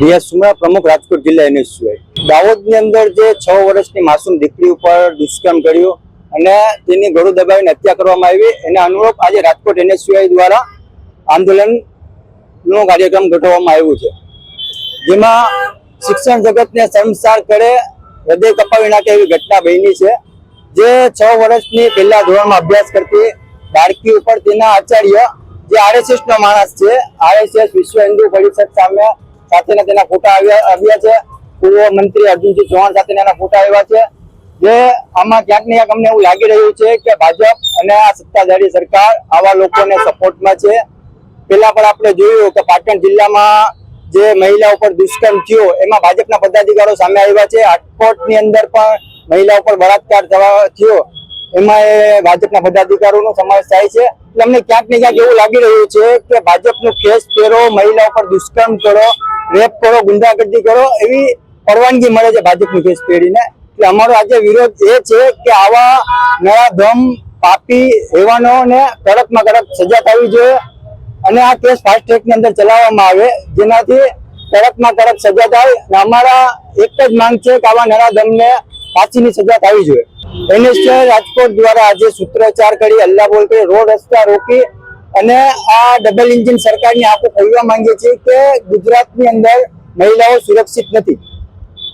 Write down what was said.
રિયાઝ સુમરા પ્રમુખ રાજકોટ જિલ્લા એનએસયુઆઈ દાહોદની અંદર જે છ વર્ષની માસૂમ દીકરી ઉપર દુષ્કર્મ કર્યું અને તેની ગળું દબાવીને હત્યા કરવામાં આવી. એના અનુરૂપ આજે રાજકોટ એનએસયુઆઈ દ્વારા આંદોલનનો કાર્યક્રમ ગોઠવવામાં આવ્યું છે. જેમાં શિક્ષણ જગતને શરમસાર કરે, હૃદય કપાવી નાખે એવી ઘટના બની છે. જે છ વર્ષની પહેલા ધોરણમાં અભ્યાસ કરતી બાળકી ઉપર તેના આચાર્ય જે આરએસએસ નો માણસ છે, આરએસએસ વિશ્વ હિન્દુ પરિષદ સામે સાથેના તેના ફોટા આવ્યા છે. પૂર્વ મંત્રી અર્જુનસિંહ ચૌહાણ સાથેના એના ફોટા આવ્યા છે. જે આમાં ક્યાંક ને ક્યાંક અમને એવું લાગી રહ્યું છે કે ભાજપ અને આ સત્તાધારી સરકાર આવા લોકોને સપોર્ટમાં છે. પેલા પણ આપણે જોયું કે પાટણ જિલ્લામાં જે મહિલા ઉપર દુષ્કર્મ થયો, એમાં ભાજપના પદાધિકારો સામે આવ્યા છે. રાજકોટની અંદર પણ મહિલા ઉપર બળાત્કાર થયો. એમાં એ ભાજપના પદાધિકારીઓનો સમાવેશ થાય છે. એટલે અમને ક્યાંક ને ક્યાંક એવું લાગી રહ્યું છે કે ભાજપનું કેસ પહેરો મહિલા ઉપર દુષ્કર્મ કરો રેપ કરો, ગુંડાગર્દી કરો, એવી પરવાનગી મળે છે ભાજપનું કેસ પેઢીને. એટલે અમારો આજે વિરોધ એ છે કે આવા નરાધમ પાપી, હેવાનોને કડકમાં કડક સજા થવી જોઈએ અને આ કેસ ફાસ્ટ ટ્રેકની અંદર ચલાવવામાં આવે, જેનાથી કડકમાં કડક સજા થાય. અને અમારા એક જ માંગ છે કે આવા નરાધમને ફાંસીની સજા થવી જોઈએ. એનએસએ રાજકોટ દ્વારા આજે સૂત્રોચ્ચાર કરી હલ્લા બોલ કરી, રોડ રસ્તા રોકી અને આ ડબલ એન્જિન સરકારની આંખો ખોલવા માંગીએ છીએ કે ગુજરાતની અંદર મહિલાઓ સુરક્ષિત નથી.